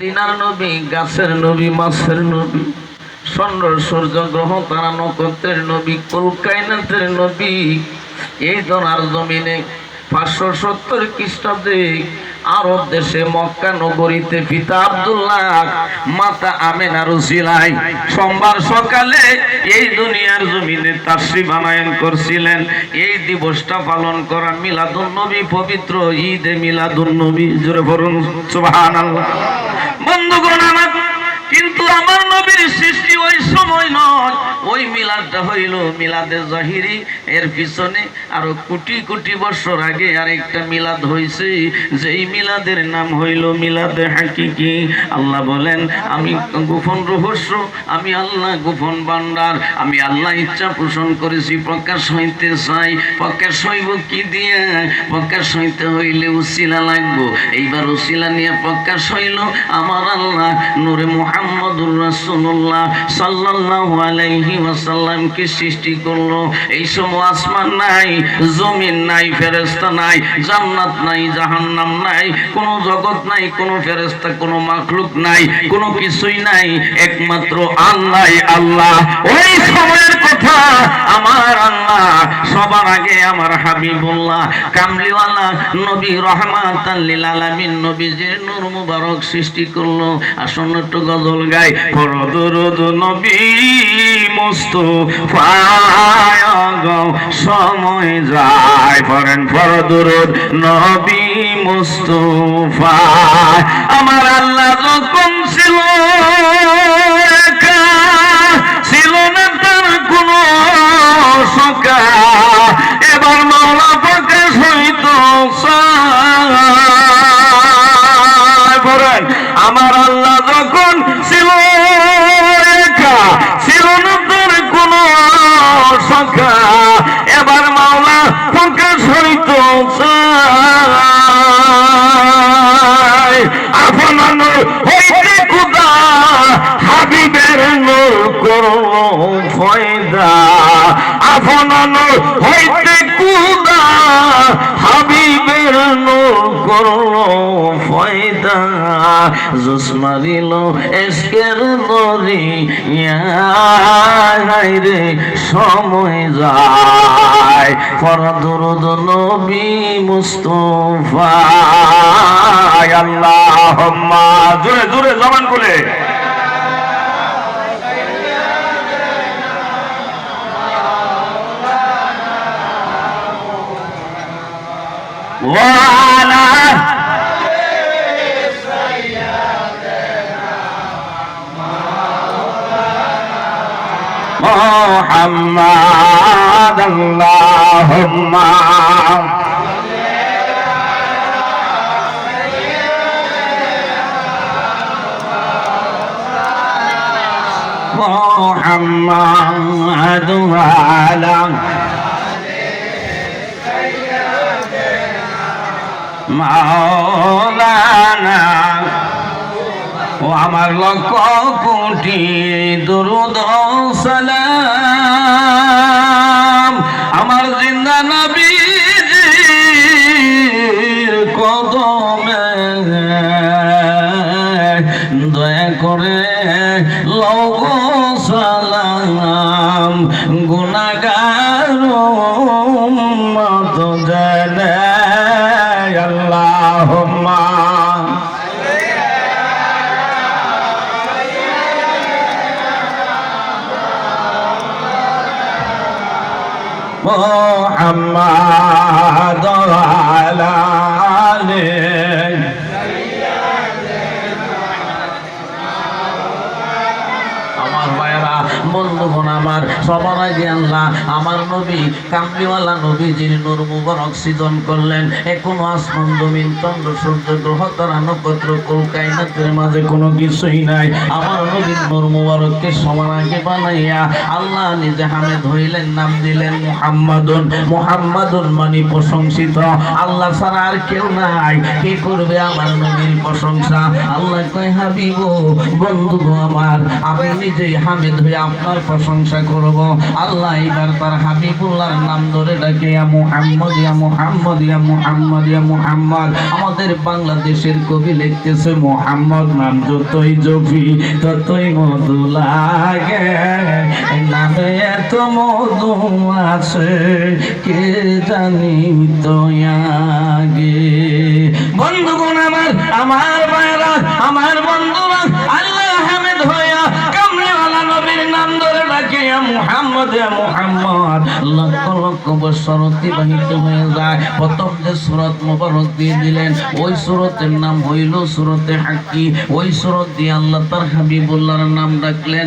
দিনার নবী, গাছের নবী, মাছের নবী চন্দ্র সূর্য গ্রহ, তারা নক্ষত্রের নবী কুলকাইনাথের নবী। এই দনার জমিনে পাঁচশো সত্তর খ্রিস্টাব্দে আরব দেশে মক্কা নগরীতে পিতা আব্দুল্লাহ, মাতা আমেনা রুসিলাই সোমবার সকালে এই দুনিয়ার জমিনে তাশ্রী বানায়ন করছিলেন। এই দিবসটা পালন করা মিলাদুন নবী, পবিত্র ঈদে মিলাদুন নবী। জোরে বলুন, সুবহানাল্লাহ। বন্ধুগণ আমার কিন্তু আমার নবীর সৃষ্টি ওই সময় নয়। ওই মিলাদটা হইল মিলাদে জাহিরি। এর পিছনে আরও কোটি কোটি বছর আগে আরেকটা মিলাদ হয়েছে যেই মিলাদের নাম হইল মিলাদে হাকিকি। আল্লাহ বলেন, আমি গোপন রহস্য, আমি আল্লাহ গোপন ভান্ডার, আমি আল্লাহ ইচ্ছা পোষণ করেছি, প্রকাশ হইতে চাই। প্রকাশ হইব কি দিয়ে? প্রকাশ হইতে হইলে উসিলা লাগবো। এইবার উসিলা নিয়ে প্রকাশ হইল আমার আল্লাহ, নূরে মুহাম্মদুর রাসূলুল্লাহ সাল্লাল্লাহু আলাইহি ওয়াসাল্লামকে সৃষ্টি করল। এই সময় আসমান নাই, জমিন নাই, ফেরেশতা নাই, জান্নাত নাই, জাহান্নাম নাই, কোনো জগৎ নাই, কোনো ফেরেশতা, কোনো মাখলুক নাই, কোনো কিছুই নাই, একমাত্র আল্লাহ আল্লাহ। ওই সময়ের কথা আমার আল্লাহ, সবার আগে আমার হাবিবুল্লাহ, কামলিওয়ালা নবী রহমাতাল লিল আলামিন, নবীজির নূর মুবারক সৃষ্টি করল। আসন্ন একটু গজল গাই ফরদরদ নবী মুস্তফায় গো সময় যায়। ফরেন ফরদরদ নবী মুস্তফা। আমার আল্লাহ যখন ছিল ছিল না তার কোনো সকা এবার মাওলা প্রকাশ হইত আমার আল্লাহ যখন ছিল সকা এবার মাওলা হইত চায়। আপনার হইতে কুদা, হাবিবের করো ফয়দা আপনার হইতে কুদা হাবিবের নূর করো ফয়দা। জোস মারিল, এসকের নরি রে, সময় যায়। ফরদুরুদ নবী মুস্তফা আল্লাহুম্মা, জোরে জোরে, জবান খুলে। وعلى محمد اللهم محمد وعلى মাওলানা। ও আমার লক্ষ কোটি দুরুদ সালাম। আমার জিন্দা নবীর কদমে দয়া করে লগ সালাম। গুনাগার محمد وعلى বন্ধুগণ আমার সবার আগে আল্লাহ আমার নবী, কামলিওয়ালা নবী যিনি নূর মুবারক সৃজন করলেন। এখনও আসমান জমিন, চন্দ্র, সূর্য, গ্রহ, তারা নক্ষত্র কলকাইনাতের মাঝে কোনো কিছুই নাই। আমার নবীর নূর মুবারককে সবার আগে বানাইয়া আল্লাহ নিজে হামে ধরিলেন নাম দিলেন মুহাম্মাদুন। মুহাম্মাদুন মানে প্রশংসিত। আল্লাহ ছাড়া আর কেউ নাই। কে করবে আমার নবীর প্রশংসা? আল্লাহ কয়, হাবিব, বন্ধু আমার, আমি নিজেই হামিদ হয়ে আপনার আপনার প্রশংসা করব। আল্লাহ এবার তার হাবিবুল্লাহর নাম ধরে ডাকে মুহাম্মদ, ইয়া মুহাম্মদ ইয়া মুহাম্মদ ইয়া মুহাম্মদ। আমাদের বাংলাদেশের কবি লিখতেছে, মুহাম্মদ নাম যতই জপি, ততই মধু লাগে। নামে এত মধু আছে, কে জানি তো আগে বন্ধুগণ আমার আমার নাম ডাকলেন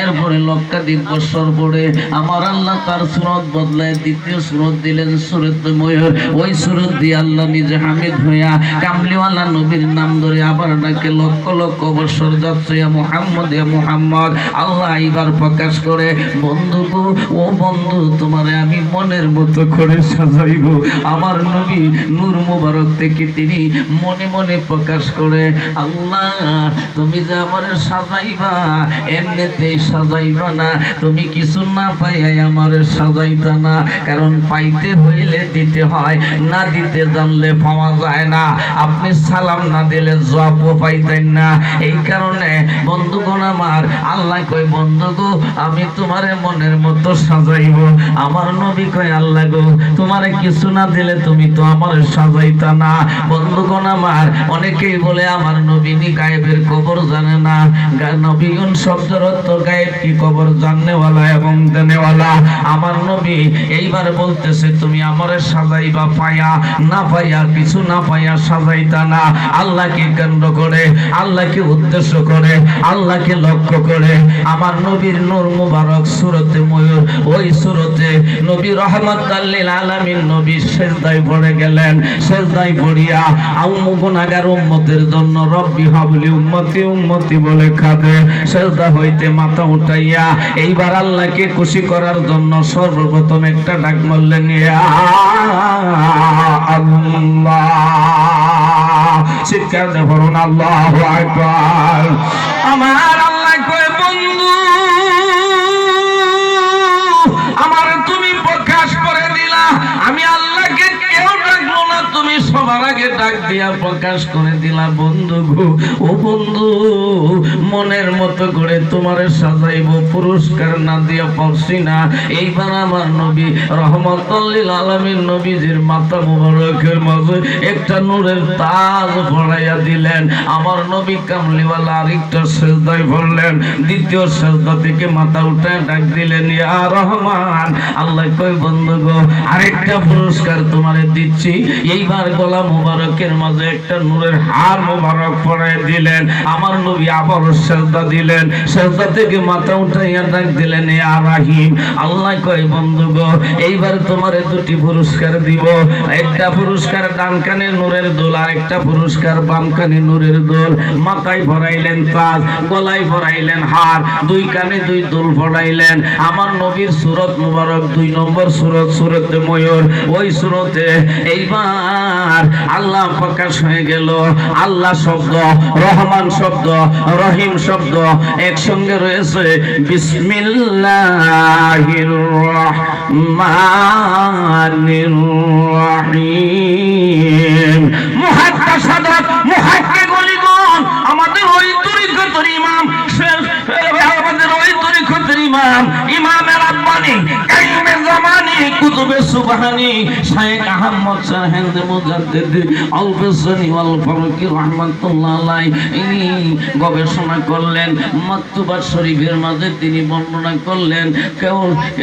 এরপরে লক্ষাধিক বছর পরে আমার আল্লাহ তার সুরত বদলায় দ্বিতীয় সুরত দিলেন সুরত ময়ূর। ওই সুরত দিয়ে আল্লাহ নিজে হামিদ হইয়া কামলিওয়ালা নবীর নাম ধরে আবার ডাকে, লক্ষ লক্ষ বছর যাচ্ছে মুহাম্মদ ইয়া মুহাম্মদ। আল্লাহ এবার প্রকাশ করে, বন্ধু গো, ও বন্ধু, তোমারে আমি মনের মতো করে সাজাইব। আমার নবী নূর মুবারক থেকে তিনি মনে মনে প্রকাশ করে, আল্লাহ, তুমি যে আমার সাজাইবা, এমনিতেই সাজাইবা না। তুমি কিছু না পাইয়াই আমার সাজাইতা না। কারণ পাইতে হইলে দিতে হয়, না দিতে জানলে পাওয়া যায় না। আপনি সালাম না দিলে জবাবও পাইতেন না। এই কারণে, বন্ধুগণ আমার আল্লাহ কই বন্ধু গো, আমি তোমারে মনের মতো সাজাইব। আমার নবী কই আল্লাহ গো, তোমারে কিছু না দিলে তুমি তো আমার সাজাইতা না। বন্ধুগণ আমার, অনেকেই বলে, আমার নবীনী গায়েবের কবর জানে না। নবীগণ শব্দের অর্থ গায়েব, কি কবর জাননেওয়ালা এবং দেনেওয়ালা? আমার নবী এইবার বলতেছে, তুমি আমারে সাজাইবা পাইয়া না পাইয়া কিছু, না পাইয়া সাজাইতা না। আল্লাহকে কেন্দ্র করে, আল্লাহকে উদ্দেশ্য করে, আল্লাহকে লক্ষ্য করে। আমার নবীর নূর মুবারক সুরতে ময়ূর, ওই সুরতে নবী রহমত আল্লিল আলামিন নবী সেজদায় পড়ে গেলেন। সেজদায় পড়িয়া আউম গুনাহগার উম্মতের জন্য রব্বি হাবলি উম্মতি উম্মতি বলে খাবে। সেজদা হইতে মাথা উঠাইয়া এইবার আল্লাহকে খুশি করার জন্য সর্বপ্রথম একটা ডাক মারলেন আল্লাহ চিৎকার বলুন আল্লাহু আকবার। প্রকাশ করে দিলা বন্ধু গো। ও বন্ধু, মনের মতো করে তোমারে সাজাইব, পুরস্কার না দিয়া পারছি না। এইবার আমার নবী রহমতুল্লিল আলমীর নবীজির মাথা মুবারকের মাঝে একটা নূরের তাজ পড়াইয়া দিলেন। আমার নবী কামলিওয়ালা আরেকটা সেজদায় পড়লেন দ্বিতীয় সেজদা থেকে মাথা উঠায় ডাক দিলেন, ইয়া রহমান! আল্লাহ কই বন্ধু গো, আরেকটা পুরস্কার তোমারে দিচ্ছি। এইবার গলা মুবারকের মাঝে একটা নূরের হার মুবারক পড়াই দিলেন। আমার নবী আবারও সেজদা দিলেন। সেজদা থেকে মাথা উঠাইয়া ডাক দিলেন ইয়া রাহিম, আল্লাহ কই বন্ধু গো এইবার তোমারে দুটি পুরস্কার দিব। একটা পুরস্কার ডান কানে নূরের দোল, আর একটা পুরস্কার বাম কানে নূরের দোল। মাথায় ভরাইলেন তাজ, গলায় ভরাইলেন হার, দুই কানে দুই দোল ভরাইলেন। আমার নবীর সুরত মুবারক, দুই নম্বর সুরত সুরত ময়ূর। ওই সুরতে এইবার আল্লাহ প্রকাশ হয়ে গেল। আল্লাহ শব্দ, রহমান শব্দ, রহিম শব্দ একসঙ্গে রয়েছে। বিসমিল্লাহির রহমানির রহিম মুহাদ্দাসাদাত মুহাক্কিকুলিগণ আমাদের ওই তরিকতের ইমাম আমাদের ওই তরিকতের ইমাম, ইমামের কুতুবে সুবহানি শাইখ আহমদ সাহেব মুজাদ্দিদ আলফসানি ওয়াল ফারুকি রাহমাতুল্লাহ আলাইহি, ইনি গবেষণা করলেন মাকতুবাত শরীফের মাঝে তিনি বর্ণনা করলেন, কেউ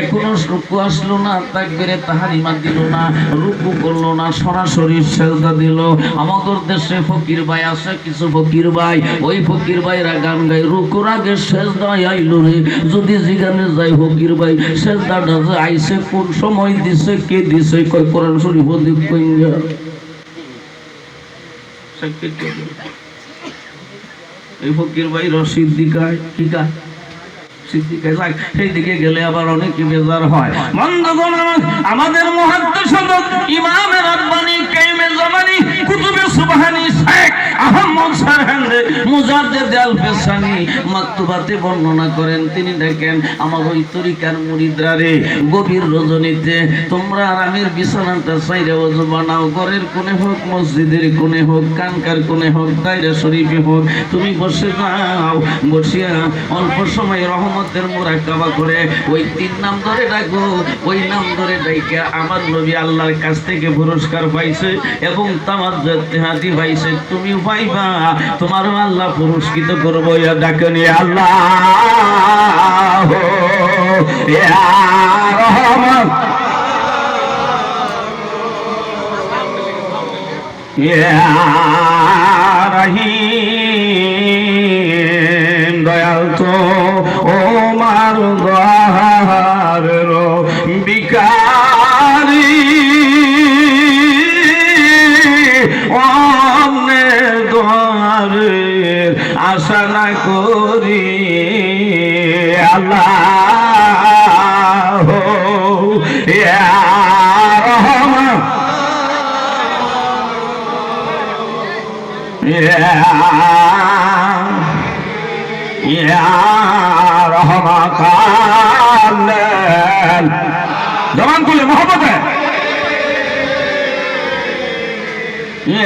এখনও রুকু আসলো না, তাকবীরে তাহারিমা দিল না, রুকু করল না, সরাসরি সেজদা দিল। আমাদের দেশে ফকির ভাই আছে, কিছু ফকির ভাই, ওই ফকির ভাইরা গান গায়, রুকুর আগে সেজদায় আইলো রে, যদি জিগানে যাই ফকির ভাই, সেজদাটা আইছে কোন সময় দিছে, কে দিছে, কয় কোরআন শরীফ দিব এই ফকির ভাই রশিদ দিকায় গেলে অনেক হয়। আমাদের মহাদ্দেশ ইমামের আব্বানি কাইমে জামানি কুতুবে সুবহানি শেখ আহমদ সাহেব মুজাদ্দেদ আল ফেসানি মাকতুবাতে বর্ণনা করেন। তিনি দেখেন, আমার ওই তরিকার মুরিদরা রে, গভীর রজনীতে, তোমরা আরামের বিছানাটা সাইরে ওযু বানাও, ঘরের কোণে হোক, মসজিদের কোণে হোক, কানকার কোণে হোক, দায়রা শরীফে হোক, তুমি বসে যাও, বসিয়া অল্প সময় রহমতের মোরাকাবা করে ওই তিন নাম ধরে ডাকো, ওই নাম ধরে ডাইকা আমার নবী আল্লাহর কাছ থেকে পুরস্কার পাইছে। এবং তামার হাতি পাইছে তুমি পাইবা। তোমার আল্লাহ পুরস্কৃত করব, ইয়া ডাকনি আল্লাহ ইয়া রহমান। রহিম। দোয়ারের আশা না করি আল্লাহ ইয়া রহমান। জবান খুলে মোহব্বত। ওই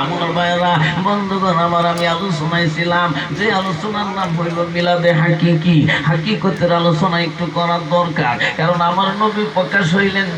আমার ভাইরা বন্ধুগণ আমার আমি আলোচনায় যে আলোচনার নাম হইল মিলাদে হাকিকি হাকিকতের আলোচনা একটু করার দরকার কারণ আমার নবী প্রকাশ হইলেন